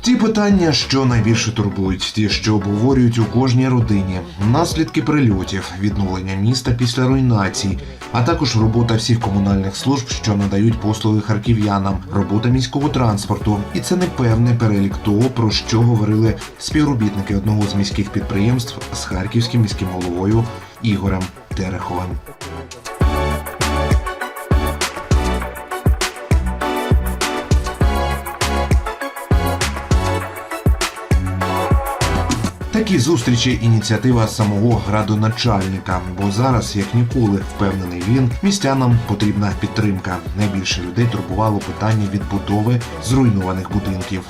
Ті питання, що найбільше турбують, ті, що обговорюють у кожній родині, наслідки прильотів, відновлення міста після руйнацій, а також робота всіх комунальних служб, що надають послуги харків'янам, робота міського транспорту. І це не певний перелік того, про що говорили співробітники одного з міських підприємств з харківським міським головою Ігорем Тереховим. Такі зустрічі ініціатива самого градоначальника, бо зараз, як ніколи, впевнений він, містянам потрібна підтримка. Найбільше людей турбувало питання відбудови зруйнованих будинків.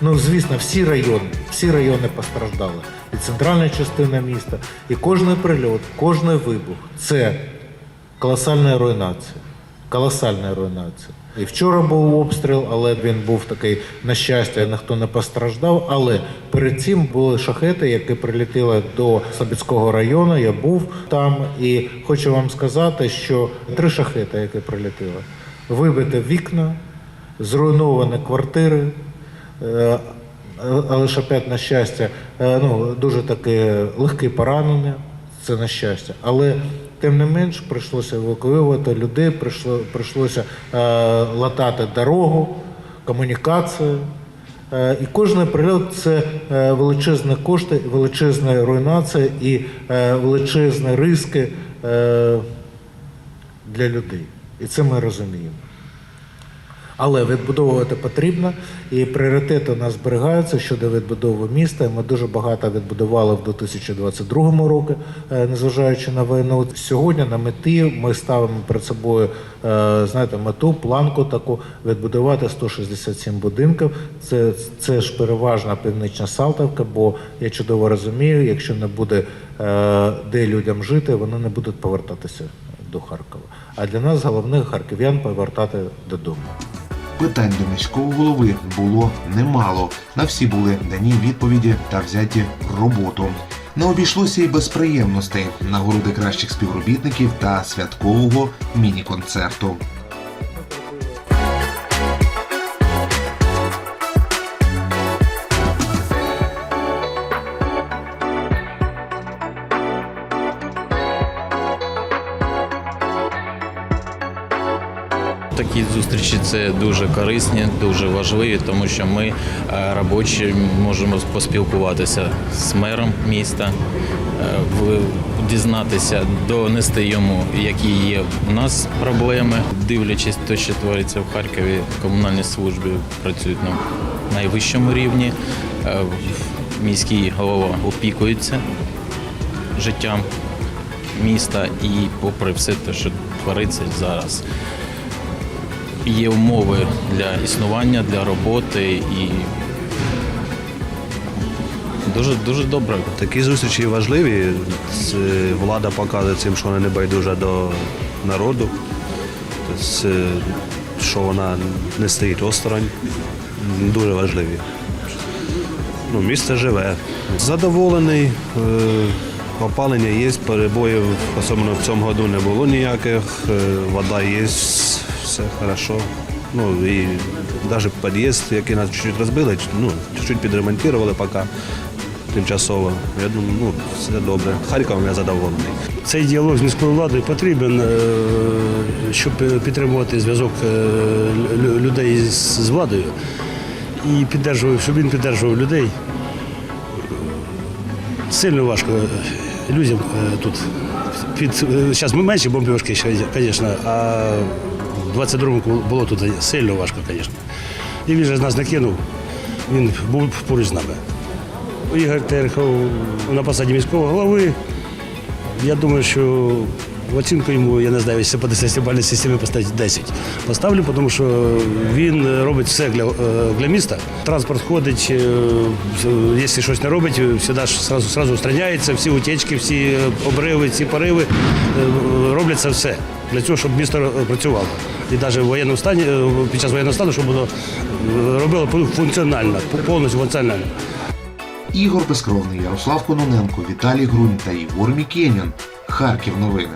Ну, звісно, всі райони, всі райони постраждали. І центральна частина міста, і кожний прильот, кожний вибух це колосальна руйнація. Колосальна руйнація. І вчора був обстріл, але він був такий, на щастя, ніхто не постраждав. Але перед цим були шахети, які прилетіли до Слобідського району. Я був там і хочу вам сказати, що три шахети, які прилетіли, вибите вікна, зруйновані квартири. Е, Але ж на щастя, е, ну дуже таке легке поранення, це на щастя. Але тим не менш прийшлося евакуювати людей, прийшло, прийшлося е, латати дорогу, комунікацію. Е, І кожен прильот це е, величезні кошти, величезна руйнація і е, величезні риски е, для людей. І це ми розуміємо. Але відбудовувати потрібно, і пріоритети у нас зберігаються щодо відбудови міста. Ми дуже багато відбудували в 2022 році, е, незважаючи на війну. Сьогодні на меті ми ставимо перед собою е, знаєте, мету, планку таку відбудувати 167 будинків. Це, це ж переважна північна Салтовка, бо я чудово розумію, якщо не буде е, де людям жити, вони не будуть повертатися до Харкова. А для нас головне харків'ян повертати додому. Питань до міського голови було немало. На всі були дані відповіді та взяті роботу. Не обійшлося і без приємностей, нагороди кращих співробітників та святкового міні-концерту. Такі зустрічі це дуже корисні, дуже важливі, тому що ми, е, робочі, можемо поспілкуватися з мером міста, е, дізнатися, донести йому, які є у нас проблеми, дивлячись те, що твориться в Харкові, комунальні служби працюють на найвищому рівні. Е, Міський голова опікується життям міста і, попри все те, що твориться зараз є умови для існування, для роботи і дуже дуже добре. Такі зустрічі важливі. Це Влада показує цим, що вона не байдужа до народу, Це, що вона не стоїть осторонь. Дуже важливі. Ну, місто живе. Задоволений. е, Опалення є, перебоїв, особливо в цьому году не було ніяких. е, Вода є, все хорошо. Ну і навіть під'їзд, який нас чуть-чуть розбили, ну, чуть-чуть підремонтували поки тимчасово. Я думаю, ну, все добре. Харковом я задоволений. Цей діалог з міською владою потрібен, е, щоб підтримувати зв'язок е, людей з владою і піддержував, щоб він піддержував людей. Сильно важко людям е, тут. Під, зараз ми менші бомбіжки, звісно, а в 22-му було тут сильно важко, звісно. І він же нас не кинув, він був поруч з нами. Ігор Терехов на посаді міського голови. Я думаю, що оцінку йому, я не знаю, якщо по 10 бальній системі поставити 10. Поставлю, тому що він робить все для, е, для міста. Транспорт ходить, е, якщо щось не робить, сразу, сразу устраняється, всі утечки, всі обриви, всі пориви. е, Роблять це все для цього, щоб місто працювало. І навіть в воєнному стані, е, під час воєнного стану, щоб воно е, робило функціонально, повністю функціонально. Ігор Безкровний, Ярослав Кононенко, Віталій Грунь та Ігор Мікенін. Харків новини.